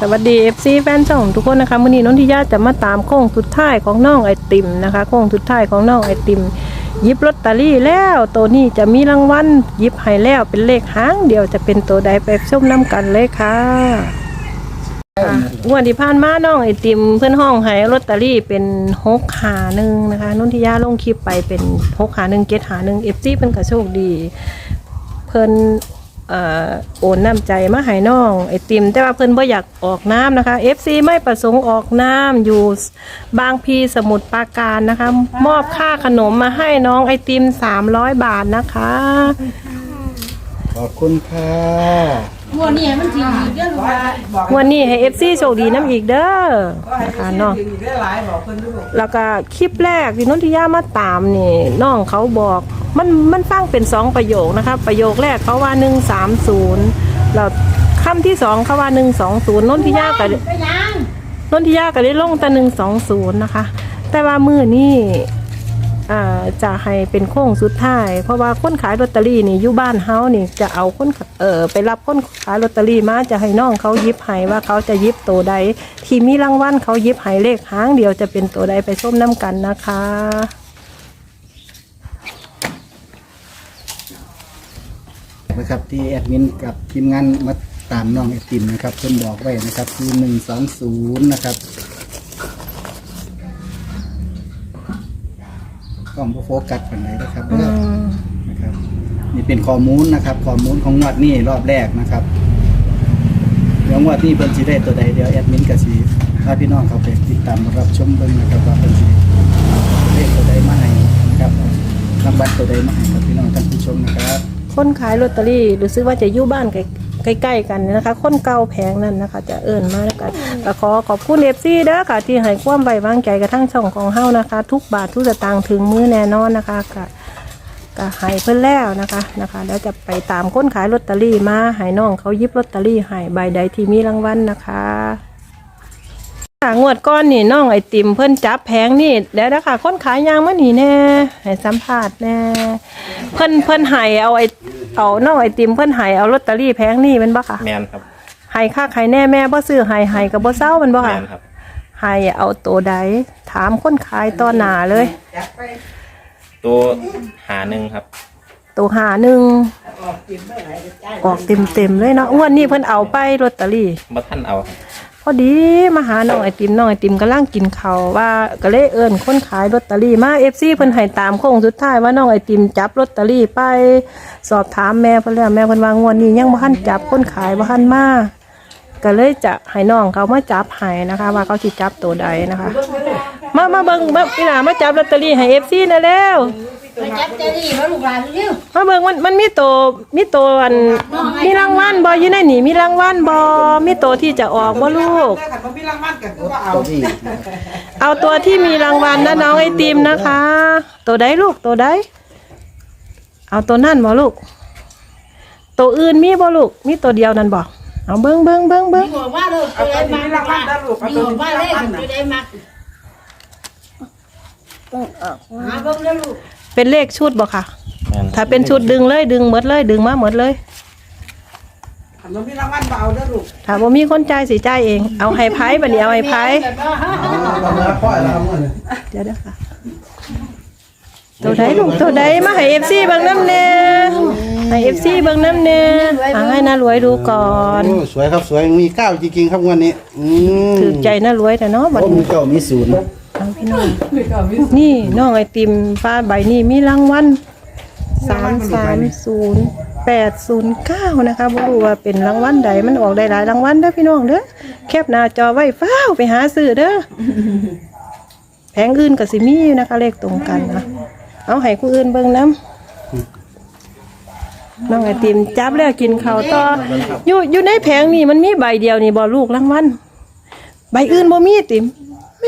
สวัสดี FC แฟนช่องทุกคนนะคะมื้อนี้น้องทิยาจะมาตามโค้งสุดท้ายของน้องไอติมนะคะโค้งสุดท้ายของน้องไอติมหยิบลอตเตอรี่แล้วตัวนี้จะมีรางวัลหยิบให้แล้วเป็นเลขหางเดียวจะเป็นตัวใดไปชมน้ำกันเลยค่ะค่ะงวดที่ผ่านมาน้องไอติมเพื่อนห้องให้ลอตเตอรี่เป็นหกหาหนึ่งนะคะน้องทิยาลงคลิปไปเป็นหกหาหนึ่งเจ็ดหาหนึ่งเอฟซีเป็นกระโชคดี เพิ่นเอ่อ โอนน้ำใจมาให้น้องไอติม แต่ว่าเพื่อนบ่อยากออกน้ำนะคะ FC ไม่ประสงค์ออกน้ำอยู่บางพีสมุทรปราการนะคะ มอบค่าขนมมาให้น้องไอติม 300 บาทนะคะ ขอบคุณค่ะ บัวนี่มันจริงอีกเด้อลูกว่าวันนี้ให้ FC โชคดีน้ำอีกเด้อนะคะเนาะ ได้หลายบอกเพิ่นด้วยแล้วก็คลิปแรกที่นนทิยามาตามนี่น้องเขาบอกมันมันฟังเป็นสองประโยคนะคะประโยคแรกเขาว่า130แล้วคำที่สองเขาว่า120นนทิยาก็ไปยัง นนทิยาก็ได้ลงแต่หนึ่งสองศูนย์นะคะ แต่ว่ามือนี่ อ่าจะให้เป็นโค้งสุดท้าย เพราะว่าคนขายลอตเตอรี่นี่อยู่บ้านเฮานี่จะเอาคนเออไปรับคนขายลอตเตอรี่มาจะให้น้องเขายิบให้ว่าเขาจะยิบตัวใด ที่มีรางวัลเขายิบให้เลขหางเดียวจะเป็นตัวใดไปส้มน้ำกันนะคะนะครับที่แอดมินกับทีมงานมาตามน้องไอติมนะครับเพิ่นบอกไว้นะครับคือหนึ่งสองศูนย์นะครับ ล้องบ่โฟกัสปานไหนนะครับเด้อนะครับ นี่เป็นข้อมูลนะครับข้อมูลของงวดนี้รอบแรกนะครับเดี๋ยวงวดนี้เพิ่นสิได้ตัวใดเดี๋ยวแอดมินก็สิพาพี่น้องเขาไปติดตามรับชมเบิ่งนะครับว่าเพิ่นสิเลขตัวใดมาให้นะครับรางวัลตัวใดมาให้กับพี่น้องท่านผู้ชมนะครับ คนขายลอตเตอรี่รู้สึกว่าจะอยู่บ้าน ใกล้ๆกันนะคะ คนเก่าแพงนั่นนะคะ จะเอิ่นมาแล้วกันก็ขอขอบคุณเอฟซีเด้อค่ะ ที่ให้ความไว้วางใจกระทั่งช่องของเฮานะคะ ทุกบาททุกสตางค์ถึงมือแน่นอนนะคะก็ก็ให้เพิ่นแล้วนะคะนะคะแล้วจะไปตามคนขายลอตเตอรี่มาให้น้องเขายิบลอตเตอรี่ให้ใบใดที่มีรางวัลนะคะค่ะงวดก้อนนี่น้องไอติมเพิ่นจับแผงนี่เดี๋ยวนะคะคนขายยางมานี่แน่ให้สัมภาษณ์แน่เพิ่นเพิ่นให้เอาไอ เอาน้องไอติมเพิ่นให้เอาลอตเตอรี่แผงนี่แมันบ่ค่ะแมนครับให้ค่าไข่แน่แม่บ่ซื้อให้ให้กับบ่เศร้าแมันบ่แมค่ะนครับ ให้เอาตัวใดถามคนขายต่อหน้าเลยจับไปตัวหาหนึ่งครับ ตัวหาหนึ่งออกกินเมื่อไหร่จะจ่ายออกเต็มๆเลยเนาะงวดนี้เพิ่นเอาไปลอตเตอรี่บัท่านเอาครับพ อดีมาหาน้องไอติมน้องไอติมกำลังกินเขาว่าก็เลยเอิ้นคนขายลอตเตอรี่มา FC เพิ่นให้ตามโค้งสุดท้ายว่าน้องไอติมจับลอตเตอรี่ไปสอบถามแม่เพิ่นแล้วแม่เพิ่นว่างวดนี้ยังบ่ทันจับคนขายบ่ทันมาก็เลยจะให้น้องเขามาจับให้นะคะ ว่าเขาสิจับตัวใดนะคะ มามาเบิ่งมาพี่หนามาจับลอตเตอรี่ให้ FC นะแล้ว ไปจับเจดีมาลูกหลานเร็วมาเบิ่งมันมันมีตัวมีตัวอันมีรางวัลบ่อยู่ในนี่มีรางวัลบ่มีตัวที่จะออกบ่ลูก ถ้าขันบ่มีรางวัลก็คือว่าเอาตัวนี้เอาตัวที่มีรางวัลนะน้องไอติมนะคะ ตัวใดลูกตัวใดเอาตัวนั่นบ่ลูก ตัวอื่นมีบ่ลูกมีตัวเดียวนั่นบ่เอาเบิ้งเบิ้งเบิ้งเบิ้งมีหัวว่าลูกไปได้มามีหัวว่าเลขไปได้มาหาเบิ่งแล้วลูก เป็นเลขชุดบ่ค่ะ แมนถ้าเป็นชุดดึงเลยดึงหมดเลยดึงมาหมดเลยขันบ่มีรางวัลบ่เอาเด้อลูกถ้าบ่มีคนจ่ายสิจ่ายเอง เอาให้ไผบัดนี้เอาให้ไผเราเนื้อพ่อยแล้วครับมื่อนี้เดี๋ยวเด้อค่ะ ตัวใดลูกตัวใดมาให้ FC เบิ่งน้ำแน่ให้ FC เบิ่งน้ำแน่เอาให้น่ารวยดูก่อน โอ้สวยครับสวยมีเก้าจริงๆครับวันนี้ อืมถือใจน่ารวยแต่เนาะบัดโอ้นี้ มีเก้ามีศูนย์ พี่น้องนี่น้องไอติมฟ้าใบนี่มีรางวัลสามสามศูนย์แปดศูนย์เก้านะคะบ่รู้ว่าเป็นรางวัลใดมันออกได้หลายรางวัลเด้อพี่น้องเด้อแคบหน้าจอไว้ฟ้าวไปหาซื้อเด้อแผงอื่นก็สิมีอยู่นะคะเลขตรงกันนะเอาให้ผู้อื่นเบิ่งน้ำน้องไอติมจับแล้วกินข้าวต่ออยู่อยู่ในแผงนี่มันมีใบเดียวนี่บ่ลูกรางวัลใบอื่นบ่มีติม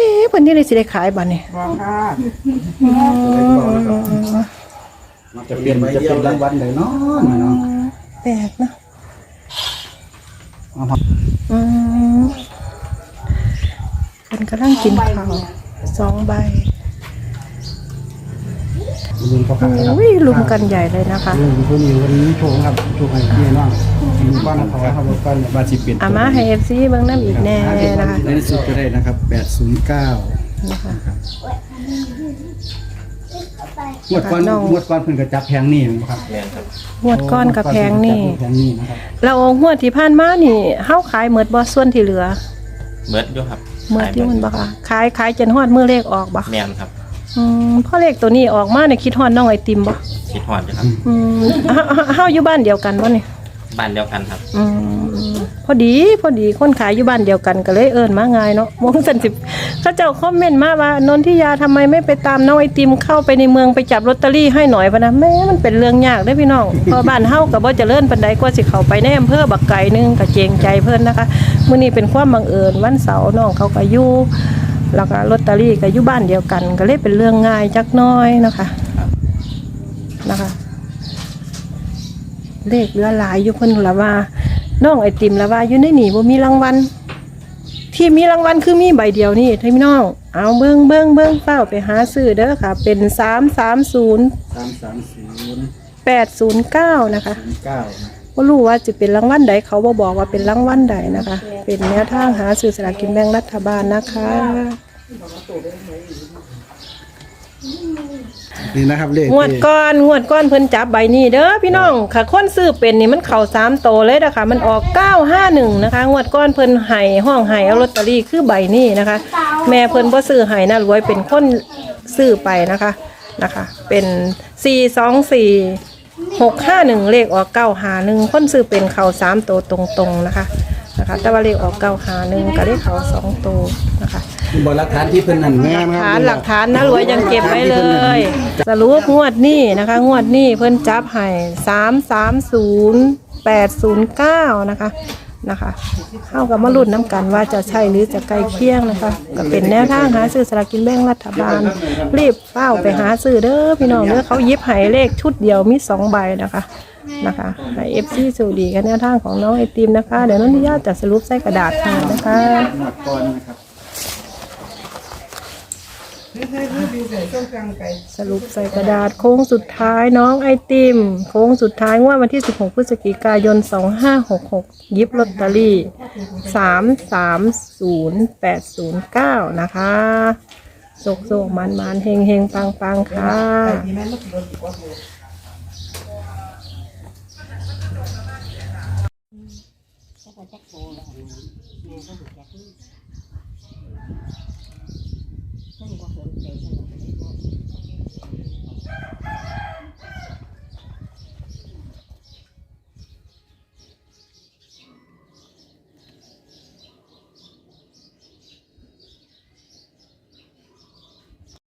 แม่เพิ่นนี่เลยสิได้ขายบัดนี้บอกค่ะจะเปลี่ยนจะเป็นรางวัลเลยเนาะเนาะแปลกนะเอาครับอืมคนกำลังกินข้าวสองใบลืมเขาขายครับอุ้ยลุมกันใหญ่เลยนะคะลืมคนนี้วันนี้โชว์ครับโชว์ให้พี่น้อง อืมก้อนนะครับว่าก้อนว่าสิเป็นอามาให้ FC เบิ่งน้ำอีกแน่นะคะในที่สุดก็ได้นะครับ809นะคะงวดก้อนน้องงวดก้อนเพิ่นก็จับแพงนี่นะครับแม่นครับงวดก้อนกับแพงนี่แพงนี่นะครับเรางวดที่ผ่านมานี่เฮาขายหมดบ่ส่วนที่เหลือเบิดอยู่ครับหมดที่มันบ่ค่ะขายขายจนฮอดมื้อเลขออกบ่แม่นครับอืมพอเลขตัวนี้ออกมาเนี่ยคิดฮอดน้องไอติมบ่คิดฮอดอยู่ครับอืมเฮาเฮาเฮาอยู่บ้านเดียวกันบ่นี่ บ้านเดียวกันครับ อืมพอดีพอดีคนขายอยู่บ้านเดียวกันก็เลยเอิ้นมาง่ายเนาะมงสันสิเขาเจ้าคอมเมนต์มาว่านนทิยาทำไมไม่ไปตามน้องไอติมเข้าไปในเมืองไปจับลอตเตอรี่ให้หน่อยพะนะแม่มันเป็นเรื่องยากเด้อพี่น้อง เพอบ้านเฮาก็บ่เจริญปานใดกว่าสิเข้าไปในอำเภอบักไก่นึงก็เจงใจเพิ่นนะคะมื้อนี้เป็นความบังเอิญวันเสาร์น้องเขาก็อยู่แล้วก็ลอตเตอรี่ก็อยู่บ้านเดียวกัน ก็เลยเป็นเรื่องง่ายจักหน้อยนะคะ นะคะ เลขเหลือหลายอยู่เพิ่นละว่าน้องไอติมละว่าอยู่ในนี่บ่มีรางวัลที่มีรางวัลคือมีใบเดียวนี่พี่น้อง เอาเบิ้งเบิ้งเบิ้งเฝ้าไปหาซื้อเด้อค่ะ เป็นสามสามศูนย์330แปดศูนย์เก้านะคะ9นะบ่รู้ว่าจะเป็นรางวัลใดเขาบ่บอกว่าเป็นรางวัลใดนะคะ เป็นแนวทางหาซื้อสลากกินแบ่งรัฐบาลนะคะ นี่นะครับเลขงวดก้อนงวดก้อนเพิ่นจับใบนี้เด้อพี่น้องค่ะคนซื้อเป็นนี่มันเข่าสามโตเลยนะคะมันออกเก้าห้าหนึ่งนะคะ งวดก้อนเพิ่นไห้ห้องไห้เอาลอตเตอรี่คือใบนี้นะคะ แม่เพิ่นบ่ซื้อไห้นะรวยเป็นคนซื้อไปนะคะนะคะ เป็นสี่สองสี่หกห้าหนึ่งเลขออกเก้าหาหนึ่งคนซื้อเป็นเข่าสามโตตรงๆนะคะนะคะ แต่ว่าเลขออกเก้าหาหนึ่งก็เลขเข่าสองโตนะคะ บ่หลักฐานที่เพิ่นนั่นแม่นครับ ฐานหลักฐานนะรวยยังเก็บไว้เลย สรุปงวดนี้นะคะ งวดนี้เพิ่นจับให้สามสามศูนย์แปดศูนย์เก้านะคะนะคะเข้ากับมาลุ้นน้ำกันว่าจะใช่หรือจะใกล้เคียงนะคะ ก็เป็นแนวทางหาซื้อสลากกินแบ่งรัฐบาล รีบเฝ้าไปหาซื้อเด้อพี่น้องเด้อเขายิบให้เลขชุดเดียวมีสองใบนะคะนะคะให้เอฟซีสูดีกันแนวทางของน้องไอติมนะคะ เดี๋ยวน้องนิยาจะสรุปใส่กระดาษให้นะคะงวดก้อนนะครับ สรุปใส่กระดาษโค้งสุดท้ายน้องไอติม โค้งสุดท้ายงวดวันที่ 16 พฤศจิกายน 2566 ยิบลอตเตอรี่ 330809 นะคะโศกโศกมันมันเฮงเฮงปังปังค่ะ ก็จักโตแล้วแม่ก็บ่จักนี่เพิ่นบ่สนใจซะหน่อย